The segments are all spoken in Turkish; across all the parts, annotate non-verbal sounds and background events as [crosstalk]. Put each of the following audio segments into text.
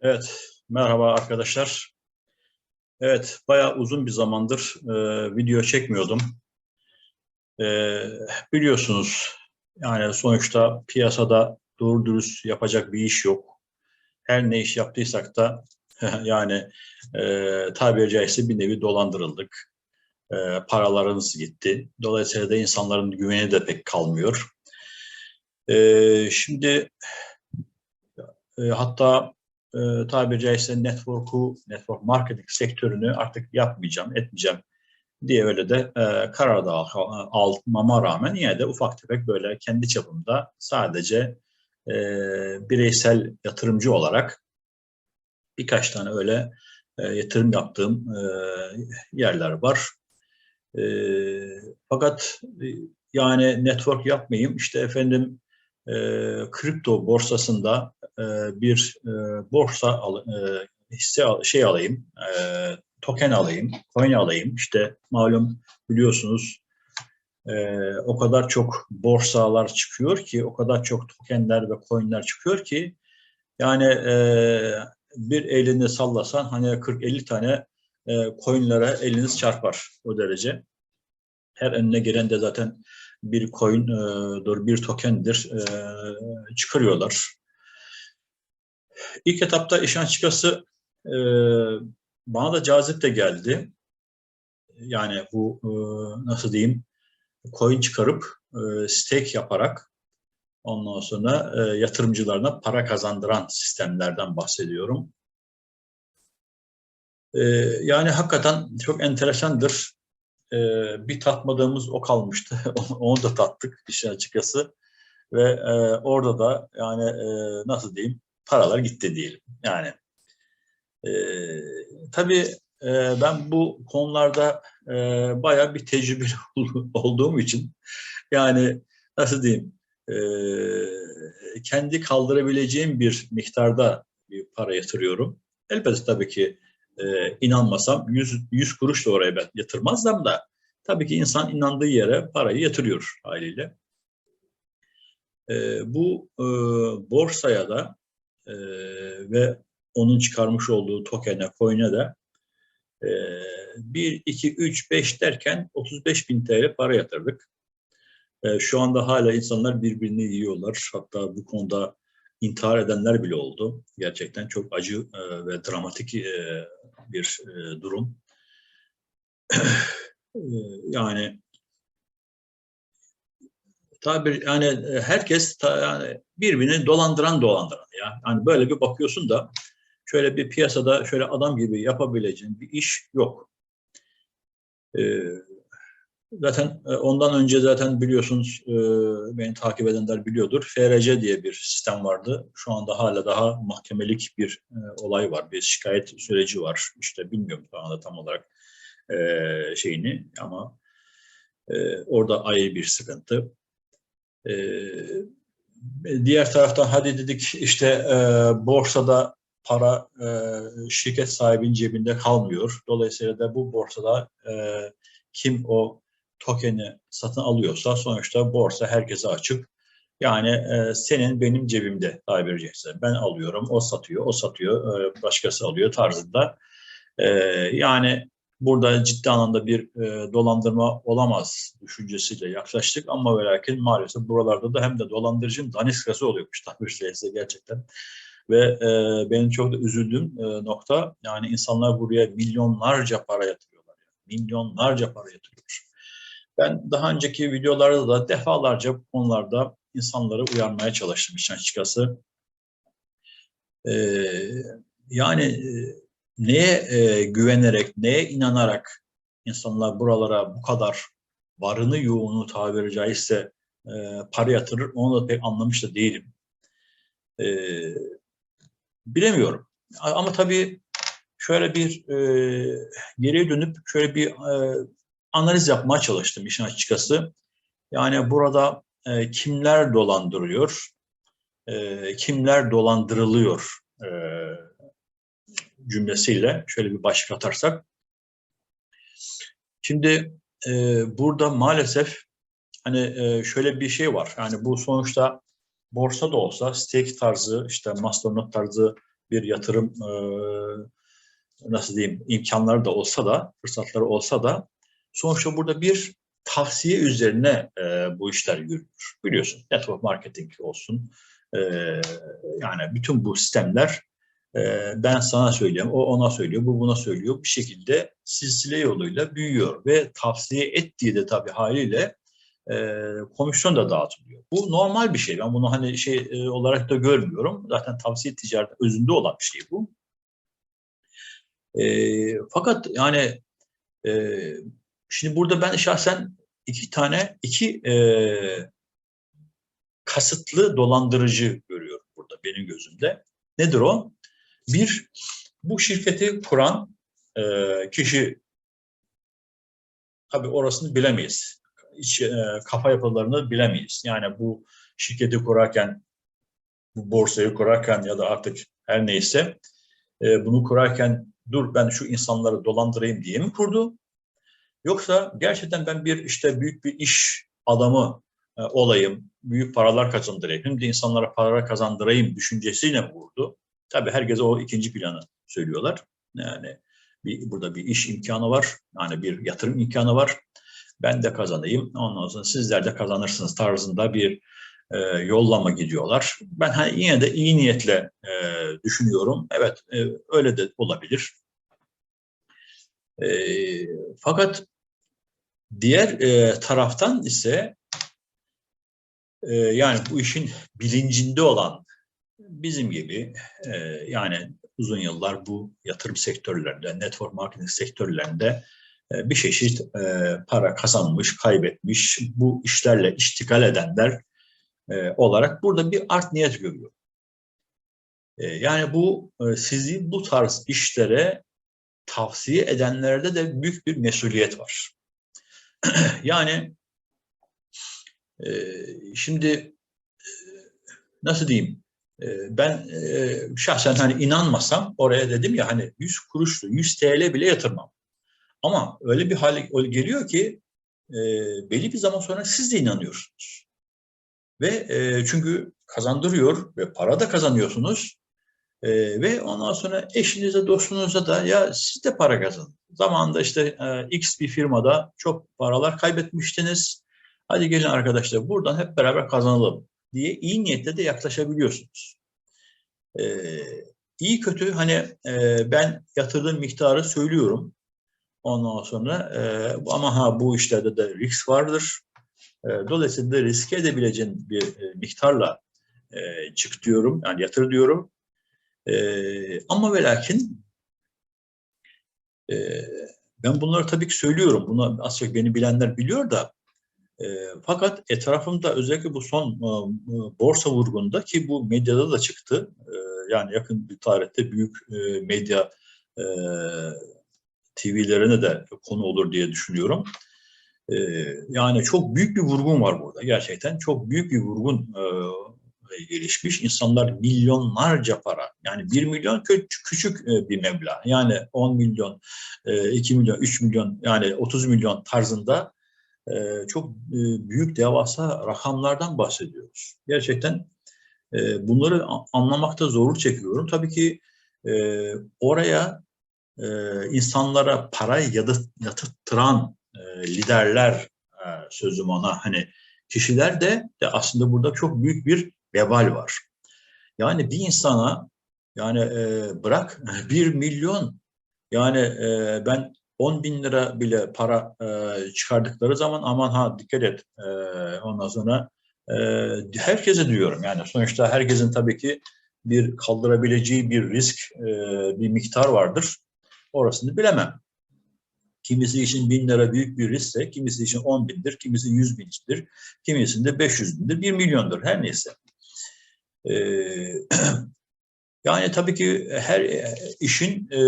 Evet, merhaba arkadaşlar. Evet, bayağı uzun bir zamandır e, video çekmiyordum. E, biliyorsunuz, yani sonuçta piyasada doğru dürüst yapacak bir iş yok. Her ne iş yaptıysak da [laughs] yani e, tabiri caizse bir nevi dolandırıldık. E, paralarımız gitti. Dolayısıyla da insanların güveni de pek kalmıyor. E, şimdi e, hatta e, tabiri caizse network'u, network marketing sektörünü artık yapmayacağım, etmeyeceğim diye öyle de e, karar da al- almama rağmen yine de ufak tefek böyle kendi çapımda sadece e, bireysel yatırımcı olarak birkaç tane öyle e, yatırım yaptığım e, yerler var. E, fakat e, yani network yapmayayım işte efendim e, kripto borsasında e, bir e, borsa al, e, hisse al- şey alayım, e, token alayım, coin alayım. İşte malum biliyorsunuz e, o kadar çok borsalar çıkıyor ki, o kadar çok tokenler ve coinler çıkıyor ki yani e, bir elini sallasan hani 40-50 tane e, coinlere eliniz çarpar o derece. Her önüne gelen de zaten bir coin, e, dur bir tokendir e, çıkarıyorlar. İlk etapta işin açıkçası e, bana da cazip de geldi. Yani bu e, nasıl diyeyim coin çıkarıp stake yaparak ondan sonra e, yatırımcılarına para kazandıran sistemlerden bahsediyorum. Yani hakikaten çok enteresandır. E, bir tatmadığımız o kalmıştı. [laughs] Onu da tattık işin açıkçası. Ve e, orada da yani e, nasıl diyeyim paralar gitti diyelim. Yani e, tabii e, ben bu konularda e, bayağı bir tecrübeli [laughs] olduğum için yani nasıl diyeyim e, kendi kaldırabileceğim bir miktarda bir para yatırıyorum. Elbette tabii ki e, inanmasam 100, 100 kuruş da oraya ben yatırmazdım da tabii ki insan inandığı yere parayı yatırıyor haliyle. E, bu e, borsaya da e, ve onun çıkarmış olduğu token'e, coin'e de e, 1, 2, 3, 5 derken 35 bin TL para yatırdık. E, şu anda hala insanlar birbirini yiyorlar. Hatta bu konuda intihar edenler bile oldu. Gerçekten çok acı e, ve dramatik e, bir e, durum. [clears throat] E, yani tabir yani e, herkes ta, yani birbirini dolandıran dolandıran ya. Yani böyle bir bakıyorsun da şöyle bir piyasada şöyle adam gibi yapabileceğin bir iş yok. Ee, zaten e, ondan önce zaten biliyorsunuz e, beni takip edenler biliyordur. FRC diye bir sistem vardı. Şu anda hala daha mahkemelik bir e, olay var. Bir şikayet süreci var. İşte bilmiyorum şu anda tam olarak şeyini ama orada ayrı bir sıkıntı. Diğer taraftan hadi dedik işte borsada para şirket sahibinin cebinde kalmıyor. Dolayısıyla da bu borsada kim o tokeni satın alıyorsa sonuçta borsa herkese açık. Yani e, senin benim cebimde tabiri caizse. Ben alıyorum, o satıyor, o satıyor, e, başkası alıyor tarzında. E, yani burada ciddi anlamda bir e, dolandırma olamaz düşüncesiyle yaklaştık ama ve lakin maalesef buralarda da hem de dolandırıcının daniskası oluyormuş tabiri caizse gerçekten. Ve e, benim çok da üzüldüğüm e, nokta yani insanlar buraya milyonlarca para yatırıyorlar. Yani. Milyonlarca para yatırıyor. Ben daha önceki videolarda da defalarca bu konularda insanları uyarmaya çalıştım işin açıkçası. E, yani e, neye e, güvenerek, neye inanarak insanlar buralara bu kadar varını yoğunu tabiri caizse e, para yatırır onu da pek anlamış da değilim. E, bilemiyorum. Ama tabii şöyle bir e, geriye dönüp şöyle bir e, analiz yapmaya çalıştım işin açıkçası. Yani burada e, kimler dolandırıyor, e, kimler dolandırılıyor e, cümlesiyle şöyle bir başlık atarsak. Şimdi e, burada maalesef hani e, şöyle bir şey var. Yani bu sonuçta borsa da olsa stake tarzı işte masternode tarzı bir yatırım e, nasıl diyeyim imkanları da olsa da fırsatları olsa da sonuçta burada bir tavsiye üzerine e, bu işler yürüyor. Biliyorsun network marketing olsun e, yani bütün bu sistemler e, ben sana söylüyorum, o ona söylüyor, bu buna söylüyor. Bir şekilde silsile yoluyla büyüyor ve tavsiye ettiği de tabii haliyle e, komisyon da dağıtılıyor. Bu normal bir şey. Ben bunu hani şey e, olarak da görmüyorum. Zaten tavsiye ticaret özünde olan bir şey bu. E, fakat yani e, şimdi burada ben şahsen iki tane iki e, kasıtlı dolandırıcı görüyorum burada benim gözümde. Nedir o? Bir, bu şirketi kuran e, kişi tabii orasını bilemeyiz. Hiç e, kafa yapılarını bilemeyiz. Yani bu şirketi kurarken, bu borsayı kurarken ya da artık her neyse e, bunu kurarken dur ben şu insanları dolandırayım diye mi kurdu? Yoksa gerçekten ben bir işte büyük bir iş adamı e, olayım, büyük paralar kazandırayım, hem de insanlara paralar kazandırayım düşüncesiyle vurdu. Tabii herkese o ikinci planı söylüyorlar. Yani bir, burada bir iş imkanı var, yani bir yatırım imkanı var. Ben de kazanayım, ondan sonra sizler de kazanırsınız tarzında bir e, yollama gidiyorlar. Ben hani yine de iyi niyetle e, düşünüyorum. Evet, e, öyle de olabilir. E, fakat diğer e, taraftan ise e, yani bu işin bilincinde olan bizim gibi e, yani uzun yıllar bu yatırım sektörlerinde, network marketing sektörlerinde e, bir çeşit e, para kazanmış, kaybetmiş, bu işlerle iştikal edenler e, olarak burada bir art niyet görüyor. E, yani bu e, sizi bu tarz işlere tavsiye edenlerde de büyük bir mesuliyet var. [clears throat] yani e, şimdi e, nasıl diyeyim ben e, şahsen hani inanmasam oraya dedim ya hani 100 kuruşlu 100 TL bile yatırmam. Ama öyle bir hale geliyor ki e, belli bir zaman sonra siz de inanıyorsunuz. Ve e, çünkü kazandırıyor ve para da kazanıyorsunuz. E, ve ondan sonra eşinize, dostunuza da ya siz de para kazanın. Zamanında işte e, X bir firmada çok paralar kaybetmiştiniz. Hadi gelin arkadaşlar buradan hep beraber kazanalım diye iyi niyetle de yaklaşabiliyorsunuz. Ee, iyi kötü hani e, ben yatırdığım miktarı söylüyorum. Ondan sonra e, ama ha bu işlerde de risk vardır. E, dolayısıyla riske edebileceğin bir e, miktarla e, çık diyorum, yani yatır diyorum. E, ama ve lakin e, ben bunları tabii ki söylüyorum. Bunu az çok beni bilenler biliyor da e, fakat etrafımda özellikle bu son e, borsa vurgunda ki bu medyada da çıktı. E, yani yakın bir tarihte büyük e, medya e, TV'lerine de konu olur diye düşünüyorum. E, yani çok büyük bir vurgun var burada gerçekten. Çok büyük bir vurgun e, gelişmiş. İnsanlar milyonlarca para yani 1 milyon küçük e, bir meblağ. Yani 10 milyon, 2 e, milyon, 3 milyon yani 30 milyon tarzında e, çok büyük devasa rakamlardan bahsediyoruz. Gerçekten bunları anlamakta zorluk çekiyorum. Tabii ki oraya insanlara yadıt, yatırtıran liderler sözüm ona hani kişiler de, de aslında burada çok büyük bir vebal var. Yani bir insana yani e, bırak [laughs] bir milyon yani e, ben 10 bin lira bile para e, çıkardıkları zaman aman ha dikkat et e, ondan sonra e, herkese diyorum yani sonuçta herkesin tabii ki bir kaldırabileceği bir risk e, bir miktar vardır orasını bilemem. Kimisi için bin lira büyük bir riskse, kimisi için on bindir, kimisi yüz bindir, kimisinde beş yüz bindir, bir milyondur her neyse. Ee, [clears throat] yani tabii ki her e, işin e,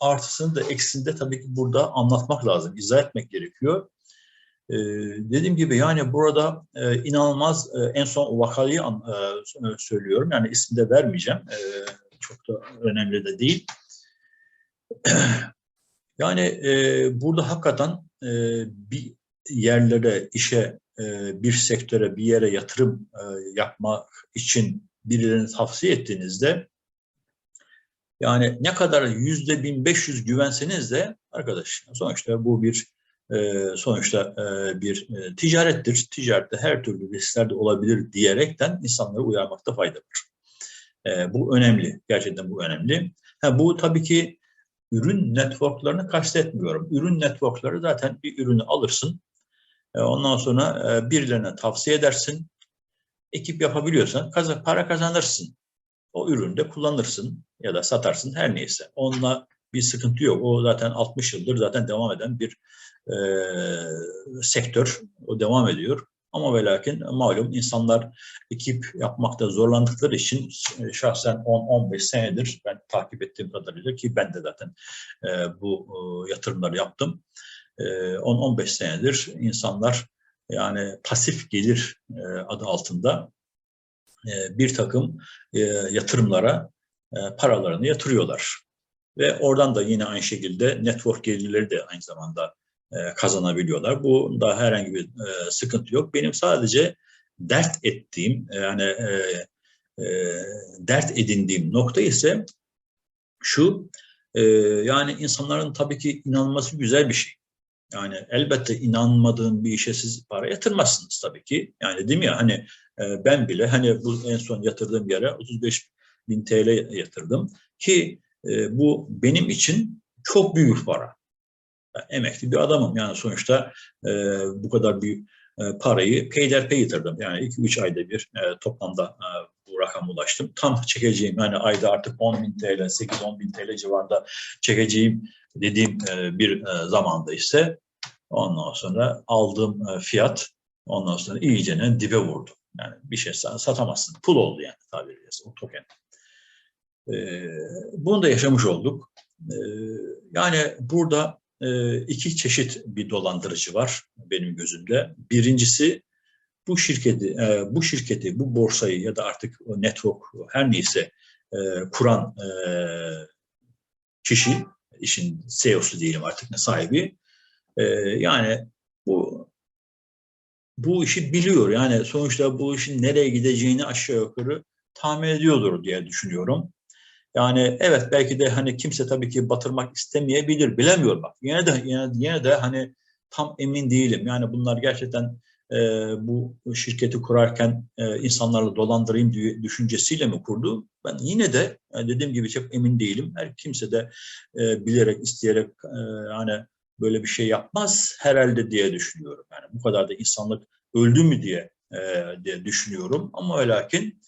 artısını da eksisini de tabii ki burada anlatmak lazım, izah etmek gerekiyor. Ee, dediğim gibi yani burada e, inanılmaz e, en son vakayı an, e, söylüyorum. Yani ismi de vermeyeceğim. E, çok da önemli de değil. [clears throat] yani e, burada hakikaten e, bir yerlere, işe, e, bir sektöre, bir yere yatırım e, yapmak için birilerini tavsiye ettiğinizde Yani ne kadar yüzde 1500 güvenseniz de arkadaş sonuçta bu bir e, sonuçta e, bir e, ticarettir. Ticarette her türlü riskler de olabilir diyerekten insanları uyarmakta fayda var. E, bu önemli. Gerçekten bu önemli. Ha, bu tabii ki ürün networklarını kastetmiyorum. Ürün networkları zaten bir ürünü alırsın. E, ondan sonra e, birilerine tavsiye edersin. Ekip yapabiliyorsan para kazanırsın. O ürünü de kullanırsın ya da satarsın her neyse. Onunla bir sıkıntı yok. O zaten 60 yıldır zaten devam eden bir e, sektör. O devam ediyor. Ama ve lakin malum insanlar ekip yapmakta zorlandıkları için e, şahsen 10-15 senedir ben takip ettiğim kadarıyla ki ben de zaten e, bu e, yatırımları yaptım. E, 10-15 senedir insanlar yani pasif gelir e, adı altında e, bir takım e, yatırımlara paralarını yatırıyorlar. Ve oradan da yine aynı şekilde network gelirleri de aynı zamanda kazanabiliyorlar. Bu da herhangi bir sıkıntı yok. Benim sadece dert ettiğim yani dert edindiğim nokta ise şu yani insanların tabii ki inanması güzel bir şey. Yani elbette inanmadığın bir işe siz para yatırmazsınız tabii ki. Yani değil mi ya hani ben bile hani bu en son yatırdığım yere 35 bin TL yatırdım ki bu benim için çok büyük para. Ben emekli bir adamım yani sonuçta e, bu kadar bir e, parayı peyderpey yatırdım. Yani 2-3 ayda bir e, toplamda e, bu rakam ulaştım. Tam çekeceğim yani ayda artık 10 bin TL, 8-10 bin TL civarında çekeceğim dediğim e, bir e, zamanda ise ondan sonra aldığım e, fiyat ondan sonra iyicene dibe vurdu. Yani bir şey satamazsın. Pul oldu yani tabiri o token. Bunu da yaşamış olduk. Yani burada iki çeşit bir dolandırıcı var benim gözümde. Birincisi bu şirketi, bu şirketi, bu borsayı ya da artık network her neyse kuran kişi, işin CEO'su diyelim artık ne sahibi. E, yani bu bu işi biliyor. Yani sonuçta bu işin nereye gideceğini aşağı yukarı tahmin ediyordur diye düşünüyorum. Yani evet belki de hani kimse tabii ki batırmak istemeyebilir, bilemiyor bak. Yine de yine, yine de hani tam emin değilim. Yani bunlar gerçekten e, bu şirketi kurarken e, insanlarla dolandırayım düşüncesiyle mi kurdu? Ben yine de yani dediğim gibi çok emin değilim. Her kimse de e, bilerek, isteyerek e, hani böyle bir şey yapmaz herhalde diye düşünüyorum. Yani bu kadar da insanlık öldü mü diye e, diye düşünüyorum. Ama lakin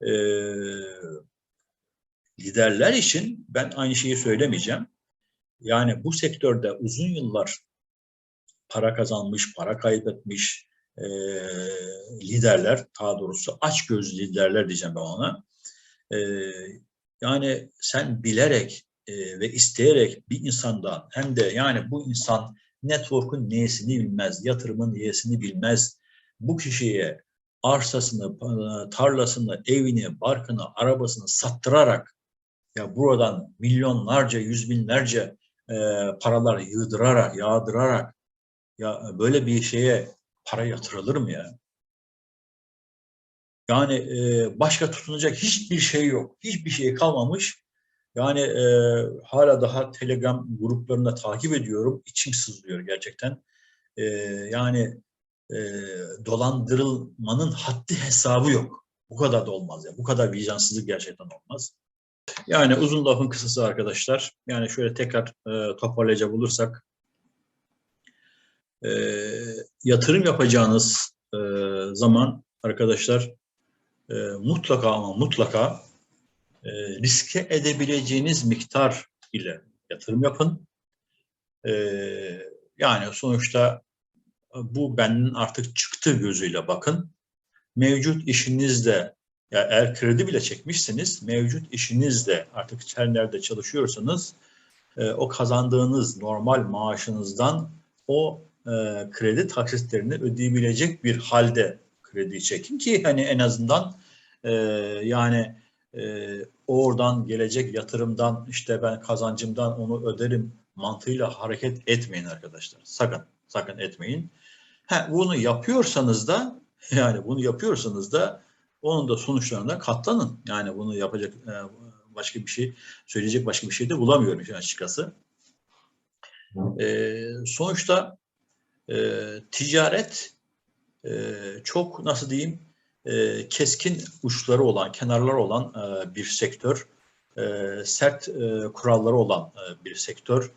e, liderler için ben aynı şeyi söylemeyeceğim. Yani bu sektörde uzun yıllar para kazanmış, para kaybetmiş e, liderler, daha doğrusu aç göz liderler diyeceğim ben ona. E, yani sen bilerek e, ve isteyerek bir insandan hem de yani bu insan network'un neyesini bilmez, yatırımın neyesini bilmez, bu kişiye arsasını, tarlasını, evini, barkını, arabasını sattırarak ya buradan milyonlarca, yüz binlerce e, paralar yığdırarak, yağdırarak ya böyle bir şeye para yatırılır mı ya? Yani e, başka tutunacak hiçbir şey yok. Hiçbir şey kalmamış. Yani e, hala daha Telegram gruplarında takip ediyorum. İçim sızlıyor gerçekten. E, yani e, dolandırılmanın haddi hesabı yok. Bu kadar da olmaz ya. Bu kadar vicdansızlık gerçekten olmaz. Yani uzun lafın kısası arkadaşlar. Yani şöyle tekrar e, toparlayacak olursak e, yatırım yapacağınız e, zaman arkadaşlar e, mutlaka ama mutlaka e, riske edebileceğiniz miktar ile yatırım yapın. E, yani sonuçta bu benim artık çıktı gözüyle bakın. Mevcut işinizde ya eğer kredi bile çekmişseniz mevcut işinizde artık her nerede çalışıyorsanız e, o kazandığınız normal maaşınızdan o e, kredi taksitlerini ödeyebilecek bir halde kredi çekin ki hani en azından e, yani e, oradan gelecek yatırımdan işte ben kazancımdan onu öderim mantığıyla hareket etmeyin arkadaşlar. Sakın, sakın etmeyin. Ha, bunu yapıyorsanız da [laughs] yani bunu yapıyorsanız da onun da sonuçlarına katlanın. Yani bunu yapacak başka bir şey söyleyecek başka bir şey de bulamıyorum açıkçası. E, sonuçta e, ticaret e, çok nasıl diyeyim e, keskin uçları olan, kenarları olan e, bir sektör, e, sert e, kuralları olan e, bir sektör.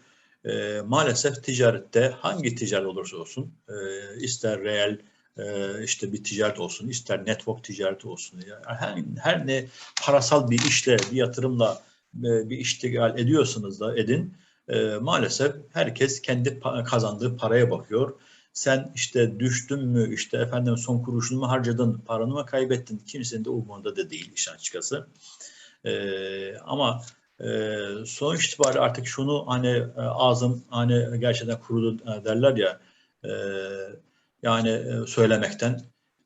E, maalesef ticarette hangi ticaret olursa olsun, e, ister reel e, işte bir ticaret olsun, ister network ticareti olsun, yani her, her ne parasal bir işle, bir yatırımla e, bir iştigal ediyorsanız da edin, e, maalesef herkes kendi kazandığı paraya bakıyor sen işte düştün mü işte efendim son kuruşunu mu harcadın paranı mı kaybettin kimsenin de umurunda da değil işin açıkçası. Ee, ama e, sonuç itibariyle artık şunu hani e, ağzım hani gerçekten kurudu e, derler ya e, yani e, söylemekten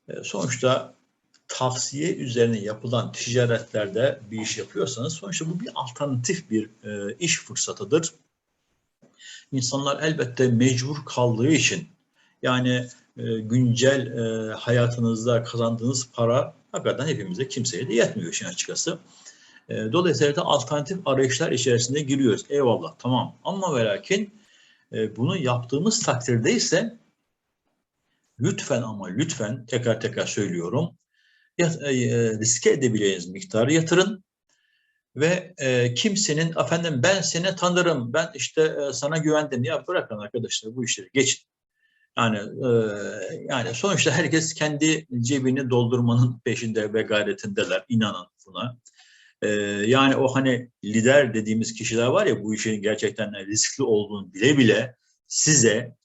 e, sonuçta tavsiye üzerine yapılan ticaretlerde bir iş yapıyorsanız sonuçta bu bir alternatif bir e, iş fırsatıdır. İnsanlar elbette mecbur kaldığı için yani e, güncel e, hayatınızda kazandığınız para hakikaten hepimize kimseye de yetmiyor işin açıkçası. E, dolayısıyla da alternatif arayışlar içerisinde giriyoruz. Eyvallah tamam ama ve lakin e, bunu yaptığımız takdirde ise lütfen ama lütfen tekrar tekrar söylüyorum yat, e, riske edebileceğiniz miktarı yatırın ve e, kimsenin efendim ben seni tanırım ben işte e, sana güvendim ya bırakın arkadaşlar bu işleri geçin. Yani e, yani sonuçta herkes kendi cebini doldurmanın peşinde ve gayretindeler. İnanın buna. E, yani o hani lider dediğimiz kişiler var ya bu işin gerçekten riskli olduğunu bile bile size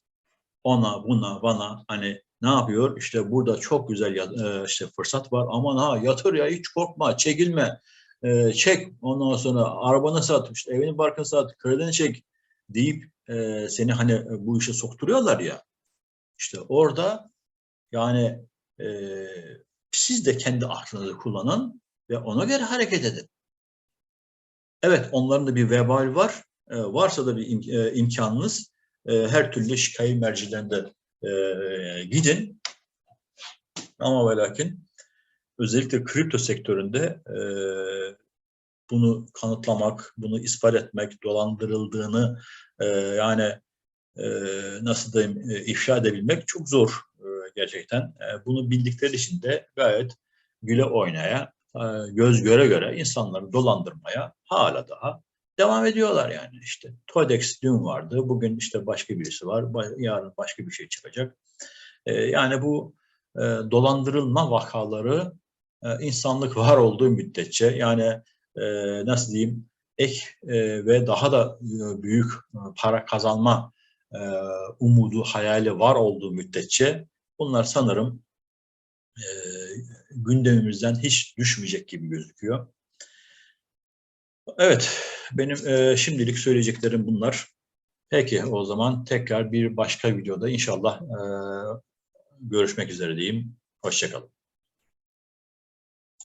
ona buna bana hani ne yapıyor? İşte burada çok güzel e, işte fırsat var. Aman ha yatır ya hiç korkma, çekilme. E, çek ondan sonra arabanı sat, işte evini barkını sat, kredini çek deyip e, seni hani bu işe sokturuyorlar ya. İşte orada yani e, siz de kendi aklınızı kullanın ve ona göre hareket edin. Evet onların da bir vebal var. E, varsa da bir im, e, imkanınız e, her türlü şikayet mercilerinde e, gidin. Ama ve lakin özellikle kripto sektöründe e, bunu kanıtlamak, bunu ispat etmek, dolandırıldığını e, yani e, nasıl diyeyim e, ifşa edebilmek çok zor e, gerçekten. E, bunu bildikleri için de gayet güle oynaya, e, göz göre göre insanları dolandırmaya hala daha devam ediyorlar yani işte. Todex dün vardı, bugün işte başka birisi var, yarın başka bir şey çıkacak. E, yani bu e, dolandırılma vakaları e, insanlık var olduğu müddetçe yani e, nasıl diyeyim ek e, ve daha da e, büyük para kazanma umudu, hayali var olduğu müddetçe bunlar sanırım gündemimizden hiç düşmeyecek gibi gözüküyor. Evet, benim şimdilik söyleyeceklerim bunlar. Peki o zaman tekrar bir başka videoda inşallah görüşmek üzere diyeyim. Hoşçakalın.